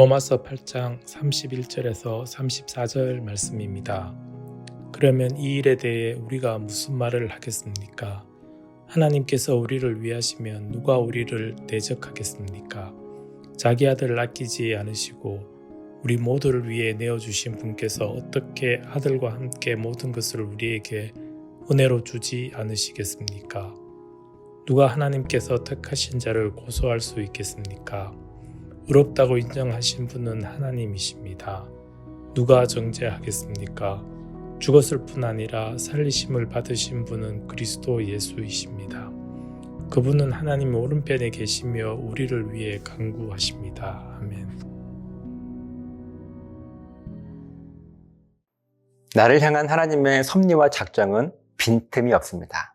로마서 8장 31절에서 34절 말씀입니다. 그러면 이 일에 대해 우리가 무슨 말을 하겠습니까? 하나님께서 우리를 위하시면 누가 우리를 대적하겠습니까? 자기 아들을 아끼지 않으시고 우리 모두를 위해 내어주신 분께서 어떻게 아들과 함께 모든 것을 우리에게 은혜로 주지 않으시겠습니까? 누가 하나님께서 택하신 자를 고소할 수 있겠습니까? 의롭다고 인정하신 분은 하나님이십니다. 누가 정죄하겠습니까? 죽었을 뿐 아니라 살리심을 받으신 분은 그리스도 예수이십니다. 그분은 하나님 오른편에 계시며 우리를 위해 간구하십니다. 아멘. 나를 향한 하나님의 섭리와 작정은 빈틈이 없습니다.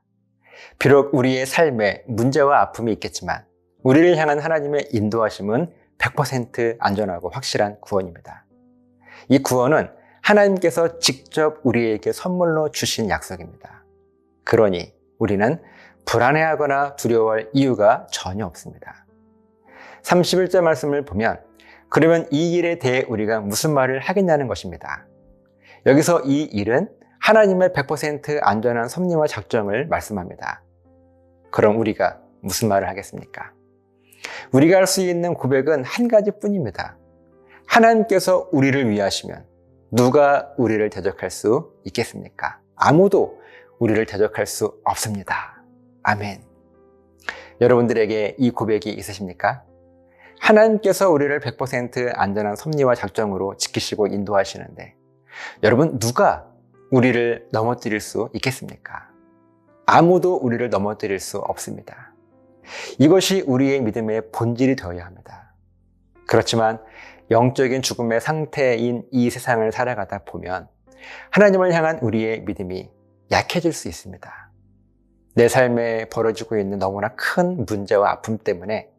비록 우리의 삶에 문제와 아픔이 있겠지만 우리를 향한 하나님의 인도하심은 100% 안전하고 확실한 구원입니다. 이 구원은 하나님께서 직접 우리에게 선물로 주신 약속입니다. 그러니 우리는 불안해하거나 두려워할 이유가 전혀 없습니다. 31절 말씀을 보면 그러면 이 일에 대해 우리가 무슨 말을 하겠냐는 것입니다. 여기서 이 일은 하나님의 100% 안전한 섭리와 작정을 말씀합니다. 그럼 우리가 무슨 말을 하겠습니까? 우리가 할 수 있는 고백은 한 가지 뿐입니다. 하나님께서 우리를 위하시면 누가 우리를 대적할 수 있겠습니까? 아무도 우리를 대적할 수 없습니다. 아멘. 여러분들에게 이 고백이 있으십니까? 하나님께서 우리를 100% 안전한 섭리와 작정으로 지키시고 인도하시는데 여러분 누가 우리를 넘어뜨릴 수 있겠습니까? 아무도 우리를 넘어뜨릴 수 없습니다. 이것이 우리의 믿음의 본질이 되어야 합니다. 그렇지만 영적인 죽음의 상태인 이 세상을 살아가다 보면 하나님을 향한 우리의 믿음이 약해질 수 있습니다. 내 삶에 벌어지고 있는 너무나 큰 문제와 아픔 때문에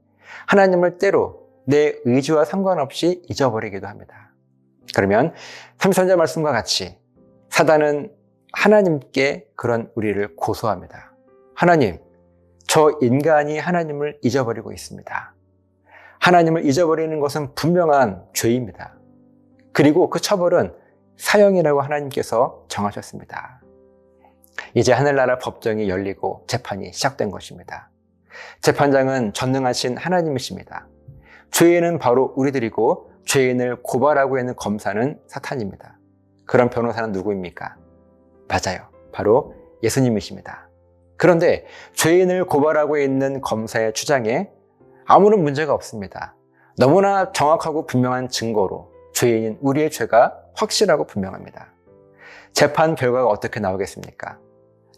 하나님을 때로 내 의지와 상관없이 잊어버리기도 합니다. 그러면 33절 말씀과 같이 사단은 하나님께 그런 우리를 고소합니다. 하나님, 저 인간이 하나님을 잊어버리고 있습니다. 하나님을 잊어버리는 것은 분명한 죄입니다. 그리고 그 처벌은 사형이라고 하나님께서 정하셨습니다. 이제 하늘나라 법정이 열리고 재판이 시작된 것입니다. 재판장은 전능하신 하나님이십니다. 죄인은 바로 우리들이고 죄인을 고발하고 있는 검사는 사탄입니다. 그런 변호사는 누구입니까? 맞아요. 바로 예수님이십니다. 그런데 죄인을 고발하고 있는 검사의 주장에 아무런 문제가 없습니다. 너무나 정확하고 분명한 증거로 죄인인 우리의 죄가 확실하고 분명합니다. 재판 결과가 어떻게 나오겠습니까?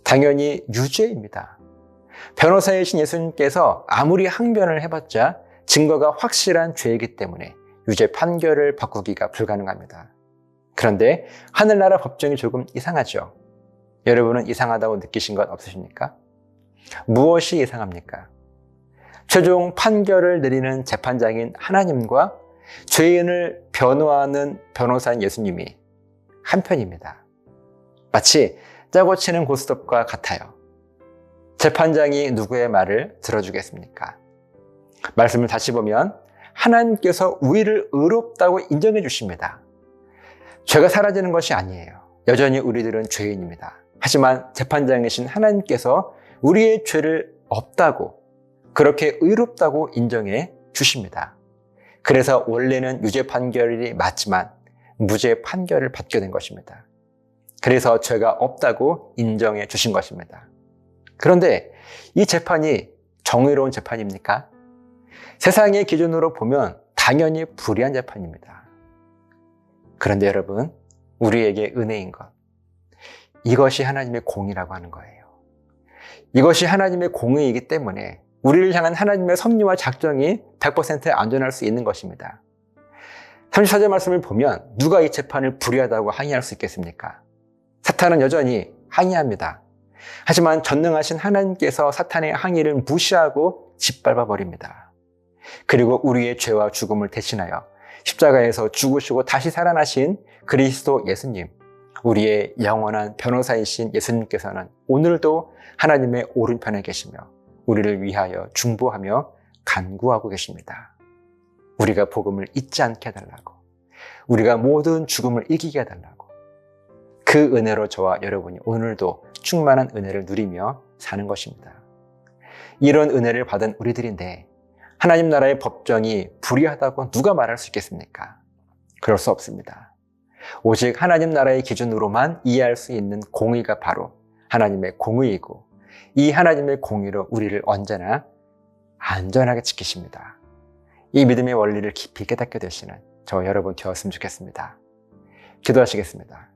당연히 유죄입니다. 변호사이신 예수님께서 아무리 항변을 해봤자 증거가 확실한 죄이기 때문에 유죄 판결을 바꾸기가 불가능합니다. 그런데 하늘나라 법정이 조금 이상하죠. 여러분은 이상하다고 느끼신 것 없으십니까? 무엇이 이상합니까? 최종 판결을 내리는 재판장인 하나님과 죄인을 변호하는 변호사인 예수님이 한편입니다. 마치 짜고 치는 고스톱과 같아요. 재판장이 누구의 말을 들어주겠습니까? 말씀을 다시 보면 하나님께서 우리를 의롭다고 인정해 주십니다. 죄가 사라지는 것이 아니에요. 여전히 우리들은 죄인입니다. 하지만 재판장이신 하나님께서 우리의 죄를 없다고 그렇게 의롭다고 인정해 주십니다. 그래서 원래는 유죄 판결이 맞지만 무죄 판결을 받게 된 것입니다. 그래서 죄가 없다고 인정해 주신 것입니다. 그런데 이 재판이 정의로운 재판입니까? 세상의 기준으로 보면 당연히 불의한 재판입니다. 그런데 여러분, 우리에게 은혜인 것. 이것이 하나님의 공이라고 하는 거예요. 이것이 하나님의 공의이기 때문에 우리를 향한 하나님의 섭리와 작정이 100% 안전할 수 있는 것입니다. 34절 말씀을 보면 누가 이 재판을 불의하다고 항의할 수 있겠습니까? 사탄은 여전히 항의합니다. 하지만 전능하신 하나님께서 사탄의 항의를 무시하고 짓밟아 버립니다. 그리고 우리의 죄와 죽음을 대신하여 십자가에서 죽으시고 다시 살아나신 그리스도 예수님, 우리의 영원한 변호사이신 예수님께서는 오늘도 하나님의 오른편에 계시며 우리를 위하여 중보하며 간구하고 계십니다. 우리가 복음을 잊지 않게 해달라고. 우리가 모든 죽음을 이기게 해달라고. 그 은혜로 저와 여러분이 오늘도 충만한 은혜를 누리며 사는 것입니다. 이런 은혜를 받은 우리들인데 하나님 나라의 법정이 불의하다고 누가 말할 수 있겠습니까? 그럴 수 없습니다. 오직 하나님 나라의 기준으로만 이해할 수 있는 공의가 바로 하나님의 공의이고 이 하나님의 공의로 우리를 언제나 안전하게 지키십니다. 이 믿음의 원리를 깊이 깨닫게 되시는 저 여러분 되었으면 좋겠습니다. 기도하시겠습니다.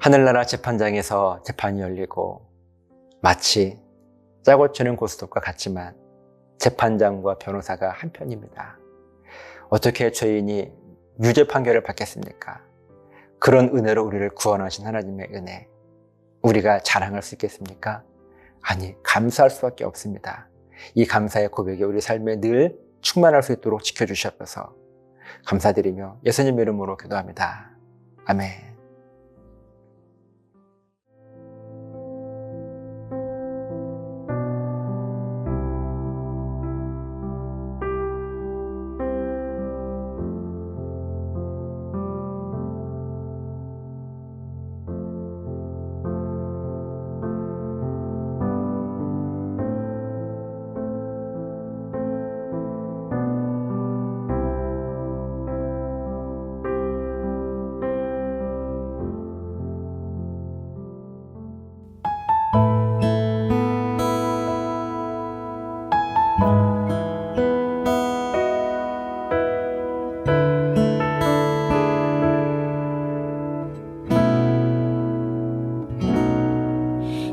하늘나라 재판장에서 재판이 열리고 마치 짜고 치는 고스톱과 같지만 재판장과 변호사가 한편입니다. 어떻게 죄인이 유죄 판결을 받겠습니까? 그런 은혜로 우리를 구원하신 하나님의 은혜, 우리가 자랑할 수 있겠습니까? 아니, 감사할 수밖에 없습니다. 이 감사의 고백이 우리 삶에 늘 충만할 수 있도록 지켜주셔서 감사드리며 예수님 이름으로 기도합니다. 아멘.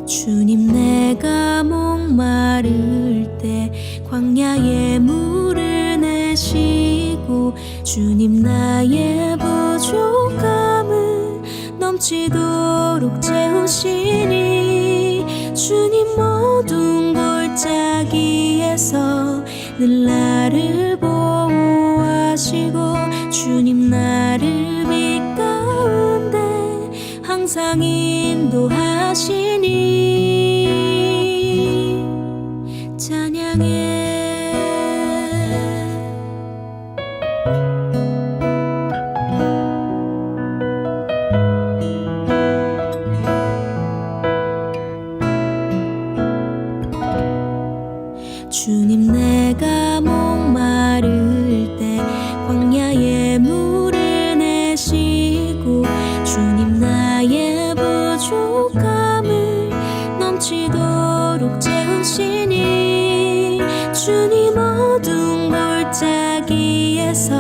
주님 내가 목마를 때 광야에 물을 내시고 주님 나의 부족함을 넘치도록 채우시니 주님 모든 골짜기에서 늘 나를 보호하시고 주님 나를 항상 인도하시니 주님 어두운 골짜기에서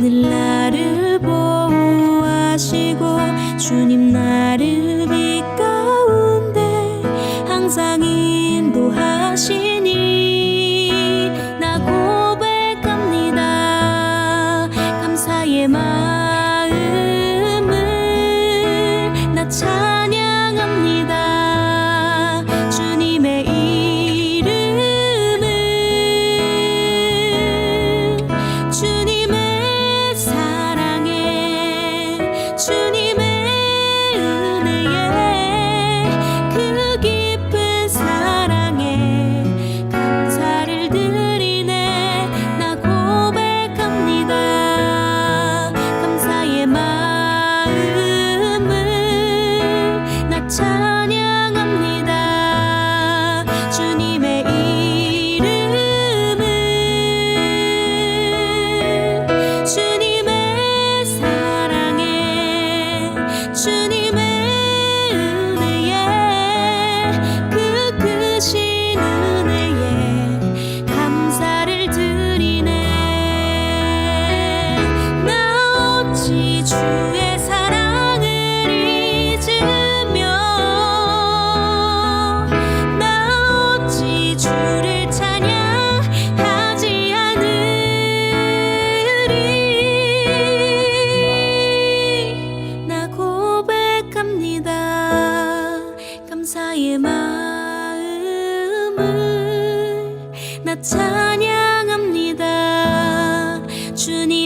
늘 나를 보호하시고 주님 나를 빛 가운데 항상 인도하시니 나 고백합니다. 감사의 마음을 나 찬 찬양합니다. 주님